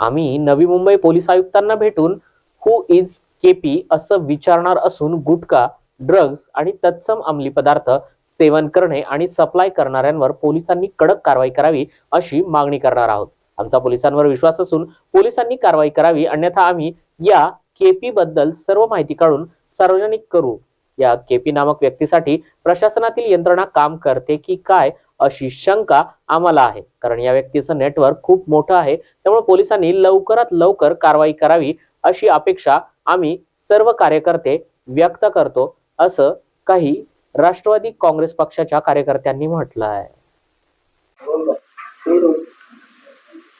आम्ही नवी मुंबई पोलीस आयुक्तांना भेटून हु इज केपी असं विचारणार असून गुटखा ड्रग्ज आणि तत्सम अंमली पदार्थ सेवन करणे आणि सप्लाय करणाऱ्यांवर पोलिसांनी कडक कारवाई करावी अशी मागणी करणार आहोत. आमचा पोलिसांवर विश्वास असून पोलिसांनी कारवाई करावी अन्यथा आम्ही या केपी बद्दल सर्व माहिती काढून सार्वजनिक करू. या केपी नामक व्यक्तीसाठी प्रशासनातील यंत्रणा काम करते की काय अशी शंका आम्हाला आहे. कारण या व्यक्तीचं नेटवर्क खूप मोठं आहे. त्यामुळे पोलिसांनी लवकरात लवकर कारवाई करावी अशी अपेक्षा आम्ही सर्व कार्यकर्ते व्यक्त करतो असं काही राष्ट्रवादी काँग्रेस पक्षाच्या कार्यकर्त्यांनी म्हटलं आहे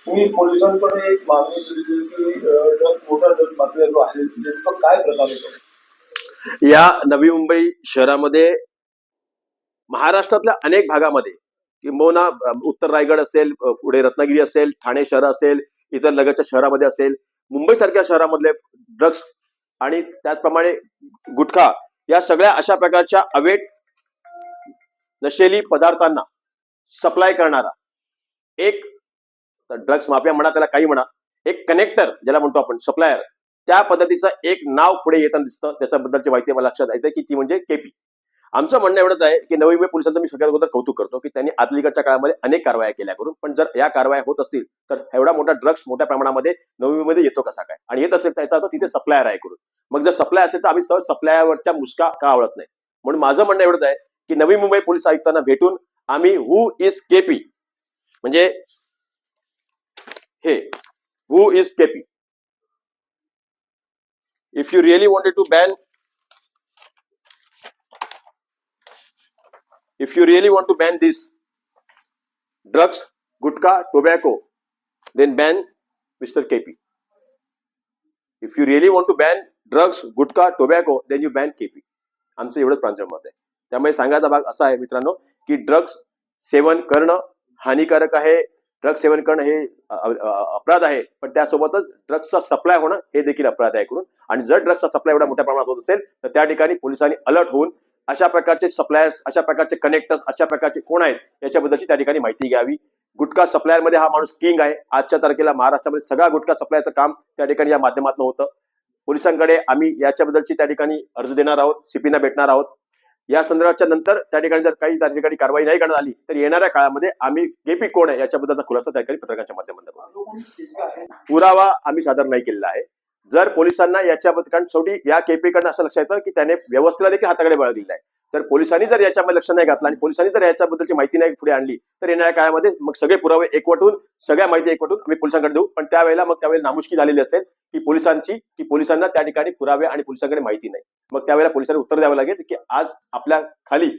तुम्ही पोलिसांकडे एक मागणी केली की जर मोठा माफिया जो आहे नेमकं काय प्रकार होतो या नवी मुंबई शहरामध्ये महाराष्ट्रातल्या अनेक भागामध्ये किंबहुना उत्तर रायगड असेल पुढे रत्नागिरी असेल ठाणे शहर असेल इतर लगतच्या शहरामध्ये असेल मुंबई सारख्या शहरामधले ड्रग्स आणि त्याचप्रमाणे गुटखा या सगळ्या अशा प्रकारच्या अवेट नशेली पदार्थांना सप्लाय करणारा एक ड्रग्स माफिया म्हणा त्याला काही म्हणा एक कनेक्टर ज्याला म्हणतो आपण सप्लायर त्या पद्धतीचं एक नाव पुढे येताना दिसतं. त्याच्याबद्दलची माहिती मला लक्षात येते की ती म्हणजे केपी आमचं म्हणणं एवढंच आहे की नवी मुंबई पोलिसांचं मी सगळ्यात अगोदर कौतुक करतो की त्यांनी अलीकडच्या काळामध्ये अनेक कारवाया केल्या करून पण जर या कारवाया होत असतील तर एवढा मोठा ड्रग्स मोठ्या प्रमाणामध्ये नवी मुंबईमध्ये येतो कसा काय? आणि येत असेल त्याचा अर्थ तिथे सप्लायर आहे करून. मग जर सप्लाय असेल तर आम्ही सहज सप्लायरवरच्या मुस्का का आवडत नाही? म्हणून माझं म्हणणं एवढंच आहे की नवी मुंबई पोलीस आयुक्तांना भेटून आम्ही हु इज केपी म्हणजे हे who is K P if you really wanted to ban if you really want to ban this drugs gutka tobacco then ban mr kp if you really want to ban drugs gutka tobacco then you ban kp आमचं एवढंच प्रांजळ मत आहे. त्यामुळे सांगायचा भाग असा आहे मित्रांनो की ड्रग्स सेवन करणं हानिकारक आहे. ड्रग्स सेवन करणं हे अपराध आहे. पण त्यासोबतच ड्रग्सचा सप्लाय होणं हे देखील अपराध आहे करून आणि जर ड्रग्सचा सप्लाय एवढा मोठ्या प्रमाणात होत असेल तर त्या ठिकाणी पोलिसांनी अलर्ट होऊन अशा प्रकारचे सप्लायर्स अशा प्रकारचे कनेक्टर्स अशा प्रकारचे कोण आहेत याच्याबद्दलची त्या ठिकाणी माहिती घ्यावी. गुटखा सप्लायरमध्ये हा माणूस किंग आहे. आजच्या तारखेला महाराष्ट्रामध्ये सगळा गुटखा सप्लायचं काम त्या ठिकाणी या माध्यमातून होतं. पोलिसांकडे आम्ही याच्याबद्दलची त्या ठिकाणी अर्ज देणार आहोत सीपीना भेटणार आहोत. या संदर्भाच्या नंतर त्या ठिकाणी जर काही त्या ठिकाणी कारवाई नाही करण्यात आली तर येणाऱ्या काळामध्ये आम्ही केपी कोण आहे याच्याबद्दलचा खुलासा त्या ठिकाणी पत्रकाच्या माध्यमातून पुरावा आम्ही सादर नाही केलेला आहे. जर पोलिसांना याच्याबद्दल कारण शेवटी या केपीकडनं असं लक्षात येतं की त्याने व्यवस्थेला देखील हाताकडे बळ आहे तर पोलिसांनी जर याच्यामध्ये लक्ष नाही घातलं आणि पोलिसांनी जर याच्याबद्दलची माहिती नाही पुढे आणली तर येणाऱ्या काळामध्ये मग सगळे पुरावे एकवटून सगळ्या माहिती एकवटून आम्ही पोलिसांकडे देऊ. पण त्यावेळेला मग त्यावेळेला नामुष्की झालेली असेल की पोलिसांची की पोलिसांना त्या ठिकाणी पुरावे आणि पोलिसांकडे माहिती नाही. मग त्यावेळेला पोलिसांनी उत्तर द्यावं लागेल की आज आपल्या खाली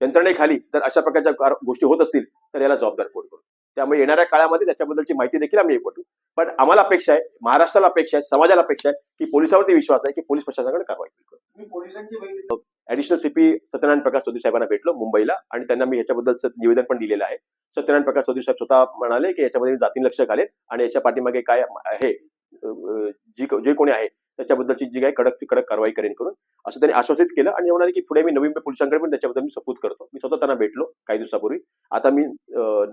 यंत्रणेखाली जर अशा प्रकारच्या गोष्टी होत असतील तर याला जबाबदार कोण करू? त्यामुळे येणाऱ्या काळामध्ये त्याच्याबद्दलची माहिती देखील आम्ही एकवटू. पण आम्हाला अपेक्षा आहे महाराष्ट्राला अपेक्षा आहे समाजाला अपेक्षा आहे की पोलिसावरती विश्वास आहे की पोलीस प्रशासनाकडे कारवाई ऍडिशनल सीपी सत्यनारायण प्रकाश चौधरी साहेबांना भेटलो मुंबईला आणि त्यांना मी याच्याबद्दलचं निवेदन पण दिलेलं आहे. सत्यनारायण प्रकाश चौधरी साहेब स्वतः म्हणाले की याच्यामध्ये मी जातीन लक्ष घालेन आणि याच्या पाठीमागे काय आहे जी जे कोणी आहे त्याच्याबद्दलची जी काही कडक कडक कारवाई करेन करून असं त्यांनी आश्वासित केलं आणि म्हणाले की पुढे मी नवी मुंबई पोलिसांकडे पण त्याच्याबद्दल मी सपूत करतो. मी स्वतः त्यांना भेटलो काही दिवसापूर्वी. आता मी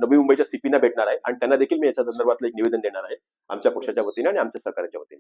नवी मुंबईच्या सीपीना भेटणार आहे आणि त्यांना देखील मी याच्या संदर्भातलं एक निवेदन देणार आहे आमच्या पक्षाच्या वतीने आणि आमच्या सरकारच्या वतीने.